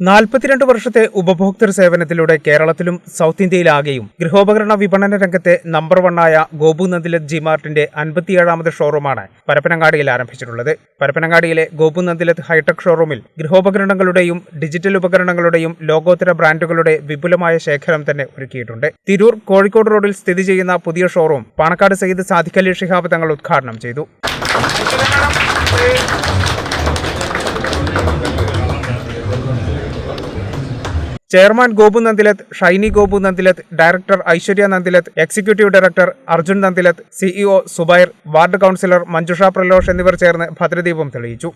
നാൽപ്പത്തിരണ്ട് വർഷത്തെ ഉപഭോക്തൃ സേവനത്തിലൂടെ കേരളത്തിലും സൗത്ത് ഇന്ത്യയിലാകെയും ഗൃഹോപകരണ വിപണന രംഗത്തെ നമ്പർ വണ്ണായ ഗോപു നന്ദിലത് ജി മാർട്ടിന്റെ അൻപത്തിയേഴാമത് ഷോറൂമാണ് പരപ്പനങ്ങാടിയിൽ ആരംഭിച്ചിട്ടുള്ളത്. പരപ്പനങ്ങാടിയിലെ ഗോപു നന്ദിലത് ഹൈടെക് ഷോറൂമിൽ ഗൃഹോപകരണങ്ങളുടെയും ഡിജിറ്റൽ ഉപകരണങ്ങളുടെയും ലോകോത്തര ബ്രാൻഡുകളുടെ വിപുലമായ ശേഖരം തന്നെ ഒരുക്കിയിട്ടുണ്ട്. തിരൂർ കോഴിക്കോട് റോഡിൽ സ്ഥിതി ചെയ്യുന്ന പുതിയ ഷോറൂം പാണക്കാട് സയ്യിദ് അലി ഷിഹാബ് തങ്ങൾ ഉദ്ഘാടനം ചെയ്തു. Chairman Gopu Nandilath Shiny Gopu Nandilath director Aishwarya Nandilath executive director Arjun Nandilath CEO Subair ward councillor Manjusha Pralosh എന്നിവർ ചേർന്ന് ഭദ്രദീപം തെളിയിച്ചു.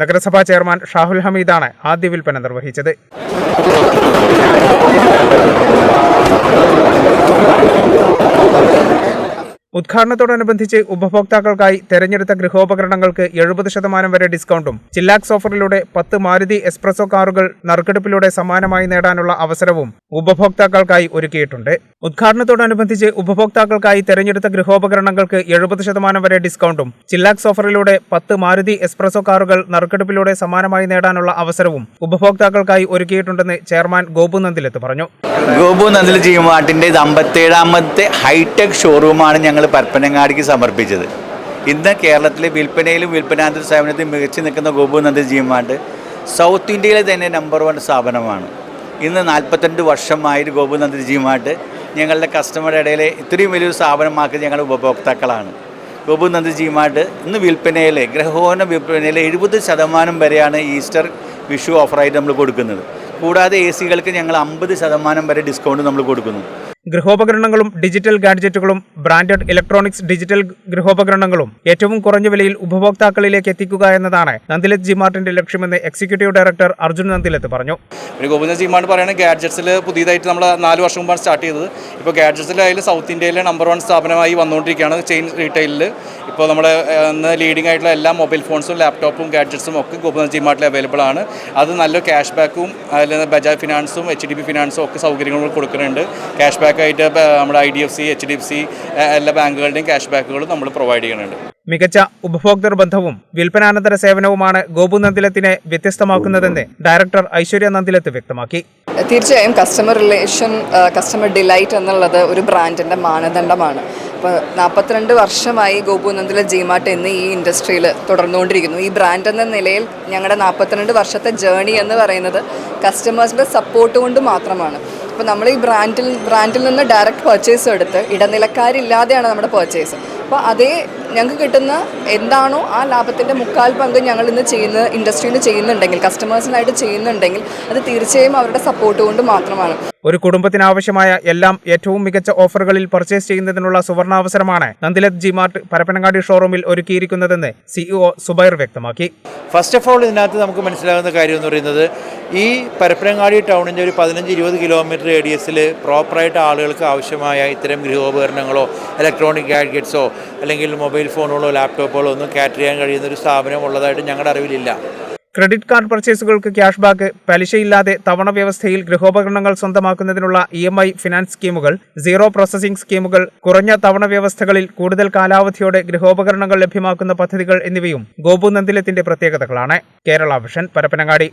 നഗരസഭാ ചെയർമാൻ ഷാഹുൽ ഹമീദാണ് ആദ്യ വിൽപ്പന നിർവഹിച്ചത്. ഉദ്ഘാടനത്തോടനുബന്ധിച്ച് ഉപഭോക്താക്കൾക്കായി തെരഞ്ഞെടുത്ത ഗൃഹോപകരണങ്ങൾക്ക് എഴുപത് ശതമാനം വരെ ഡിസ്കൗണ്ടും ചില്ലാക്സ് ഓഫറിലൂടെ പത്ത് മാരുതി എക്സ്പ്രസോ കാറുകൾ നറുക്കെടുപ്പിലൂടെ സമ്മാനമായി നേടാനുള്ള അവസരവും ഉപഭോക്താക്കൾക്കായി ഒരുക്കിയിട്ടുണ്ട്. ഉദ്ഘാടനത്തോടനുബന്ധിച്ച് ഉപഭോക്താക്കൾക്കായി തെരഞ്ഞെടുത്ത ഗൃഹോപകരണങ്ങൾക്ക് എഴുപത് ശതമാനം വരെ ഡിസ്കൗണ്ടും ചില്ലാക്സ് ഓഫറിലൂടെ പത്ത് മാരുതി എക്സ്പ്രസോ കാറുകൾ നറുക്കെടുപ്പിലൂടെ സമ്മാനമായി നേടാനുള്ള അവസരവും ഉപഭോക്താക്കൾക്കായി ഒരുക്കിയിട്ടുണ്ടെന്ന് ചെയർമാൻ ഗോപു നന്ദിലത്ത് പറഞ്ഞു. ഗോപു നന്ദിൽ അമ്പത്തേഴാമത്തെ ഹൈടെക് ഷോറൂമാണ് ഞങ്ങൾ പരപ്പനങ്ങാടിക്ക് സമർപ്പിച്ചത്. ഇന്ന് കേരളത്തിലെ വിൽപ്പനയിലും വിൽപ്പനാന്തര സേവനത്തിലും മികച്ചു നിൽക്കുന്ന ഗോപു നന്ദി ജിമാർട്ട് സൗത്ത് ഇന്ത്യയിലെ തന്നെ നമ്പർ വൺ സ്ഥാപനമാണ്. ഇന്ന് നാൽപ്പത്തിരണ്ട് വർഷമായിട്ട് ഗോപു നന്ദി ജിമാർട്ട് ഞങ്ങളുടെ കസ്റ്റമറുടെ ഇടയിൽ ഇത്രയും വലിയൊരു സ്ഥാപനമാക്കി ഞങ്ങൾ ഉപഭോക്താക്കളാണ്. ഗോപു നന്ദി ജിമാർട്ട് ഇന്ന് വിൽപ്പനയിൽ ഗ്രഹോന വിൽപ്പനയിൽ എഴുപത് ശതമാനം വരെയാണ് ഈസ്റ്റർ വിഷു ഓഫറായിട്ട് നമ്മൾ കൊടുക്കുന്നത്. കൂടാതെ എ സികൾക്ക് ഞങ്ങൾ അമ്പത് ശതമാനം വരെ ഡിസ്കൗണ്ട് നമ്മൾ കൊടുക്കുന്നു. ഗൃഹോപകരണങ്ങളും ഡിജിറ്റൽ ഗാഡ്ജറ്റുകളും ബ്രാൻഡഡ് ഇലക്ട്രോണിക്സ് ഡിജിറ്റൽ ഗൃഹോപകരണങ്ങളും ഏറ്റവും കുറഞ്ഞ വിലയിൽ ഉപഭോക്താക്കളിലേക്ക് എത്തിക്കുക എന്നതാണ് നന്ദിലത് ജിമാർട്ടിന്റെ ലക്ഷ്യമെന്ന് എക്സിക്യൂട്ടീവ് ഡയറക്ടർ അർജുൻ നന്ദിലത്ത് പറഞ്ഞു. ഗോവിന്ദ ജിമാണ് പറയുന്നത് ഗാഡ്ജറ്റ്സിൽ പുതിയതായിട്ട് നമ്മൾ നാല് വർഷം മുമ്പാണ് സ്റ്റാർട്ട് ചെയ്തത്. ഇപ്പോൾ ഗാഡ്ജറ്റ്സിലായാലും സൗത്ത് ഇന്ത്യയിലെ നമ്പർ വൺ സ്ഥാപനമായി വന്നുകൊണ്ടിരിക്കുകയാണ് ചെയിൻ റീറ്റെയിലിൽ. ഇപ്പോൾ നമ്മൾ ഇന്ന് ലീഡിംഗ് ആയിട്ടുള്ള എല്ലാ മൊബൈൽ ഫോൺസും ലാപ്ടോപ്പും ഗാഡ്ജറ്റ്സും ഒക്കെ ഗോവിന്ദ ജിമാർട്ടിൽ അവൈലബിൾ ആണ്. അത് നല്ല ക്യാഷ് ബാക്കും അതിൽ ബജാജ് ഫിനാൻസും എച്ച് ഡി ബി ഫിനാൻസും ഒക്കെ സൗകര്യങ്ങൾ കൊടുക്കുന്നുണ്ട്. ക്യാഷ് ബാക്ക് ആയിട്ട് നമ്മുടെ I D F C H D F C എല്ലാ ബാങ്കുകളുടെയും ക്യാഷ് ബാക്കുകളും നമ്മൾ പ്രൊവൈഡ് ചെയ്യുന്നുണ്ട്. മികച്ച ഉപഭോക്തൃ ബന്ധവും വിൽപ്പനാനന്തര സേവനവുമാണ് ഗോപു നന്ദിലത്തിനെ വ്യത്യസ്തമാക്കുന്നതെന്ന് ഡയറക്ടർ ഐശ്വര്യ നന്ദിലത്ത് വ്യക്തമാക്കി. തീർച്ചയായും കസ്റ്റമർ റിലേഷൻ കസ്റ്റമർ ഡിലൈറ്റ് എന്നുള്ളത് ഒരു ബ്രാൻഡിന്റെ മാനദണ്ഡമാണ്. അപ്പോൾ നാൽപ്പത്തിരണ്ട് വർഷമായി ഗോപുനന്ദിലെ ജിമാർട്ട് എന്ന് ഈ ഇൻഡസ്ട്രിയിൽ തുടർന്നുകൊണ്ടിരിക്കുന്നു. ഈ ബ്രാൻഡ് എന്ന നിലയിൽ ഞങ്ങളുടെ നാൽപ്പത്തിരണ്ട് വർഷത്തെ ജേണി എന്ന് പറയുന്നത് കസ്റ്റമേഴ്സിന്റെ സപ്പോർട്ട് കൊണ്ട് മാത്രമാണ്. അപ്പോൾ നമ്മൾ ഈ ബ്രാൻഡിൽ ബ്രാൻഡിൽ നിന്ന് ഡയറക്റ്റ് പർച്ചേസ് എടുത്ത് ഇടനിലക്കാരില്ലാതെയാണ് നമ്മുടെ പർച്ചേസ് അപ്പോൾ അതേ ഞങ്ങൾക്ക് കിട്ടുന്ന എന്താണോ ആ ലാഭത്തിന്റെ മുക്കാൽ പങ്ക് ഞങ്ങൾ ഇന്ന് ചെയ്യുന്ന ഇൻഡസ്ട്രിയിൽ ചെയ്യുന്നുണ്ടെങ്കിൽ കസ്റ്റമേഴ്സിനായിട്ട് ചെയ്യുന്നുണ്ടെങ്കിൽ അത് തീർച്ചയായും അവരുടെ സപ്പോർട്ട് കൊണ്ട് മാത്രമാണ്. ഒരു കുടുംബത്തിന് ആവശ്യമായ എല്ലാം ഏറ്റവും മികച്ച ഓഫറുകളിൽ പർച്ചേസ് ചെയ്യുന്നതിനുള്ള സുവർണാവസരമാണ് നന്ദിലത് ജി മാർട്ട് പരപ്പനങ്ങാടി ഷോറൂമിൽ ഒരുക്കിയിരിക്കുന്നതെന്ന് സിഇഒ സുബൈർ വ്യക്തമാക്കി. ഫസ്റ്റ് ഓഫ് ഓൾ ഇതിനകത്ത് നമുക്ക് മനസ്സിലാകുന്ന കാര്യം എന്ന് പറയുന്നത് ഈ പരപ്പനങ്ങാടി ടൗണിന്റെ ഒരു പതിനഞ്ച് ഇരുപത് കിലോമീറ്റർ റേഡിയസിൽ പ്രോപ്പറായിട്ട് ആളുകൾക്ക് ആവശ്യമായ ഇത്തരം ഗൃഹോപകരണങ്ങളോ ഇലക്ട്രോണിക് ഗാഡ്ഗറ്റ്സോ അല്ലെങ്കിൽ മൊബൈൽ ഫോണുകളോ ലാപ്ടോപ്പുകളോ ഒന്നും കാറ്റർ ചെയ്യാൻ കഴിയുന്ന ഒരു സ്ഥാപനം ഉള്ളതായിട്ട് ഞങ്ങളുടെ അറിവിലില്ല. ക്രെഡിറ്റ് കാർഡ് പർച്ചേസുകൾക്ക് ക്യാഷ് ബാക്ക് പലിശയില്ലാതെ തവണ വ്യവസ്ഥയിൽ ഗൃഹോപകരണങ്ങൾ സ്വന്തമാക്കുന്നതിനുള്ള ഇ എം ഐ ഫിനാൻസ് സ്കീമുകൾ സീറോ പ്രോസസിംഗ് സ്കീമുകൾ കുറഞ്ഞ തവണ വ്യവസ്ഥകളിൽ കൂടുതൽ കാലാവധിയോടെ ഗൃഹോപകരണങ്ങൾ ലഭ്യമാക്കുന്ന പദ്ധതികൾ എന്നിവയും ഗോപു നന്ദിലത്തിന്റെ പ്രത്യേകതകളാണ്. കേരള വിഷൻ പരപ്പനങ്ങാടി.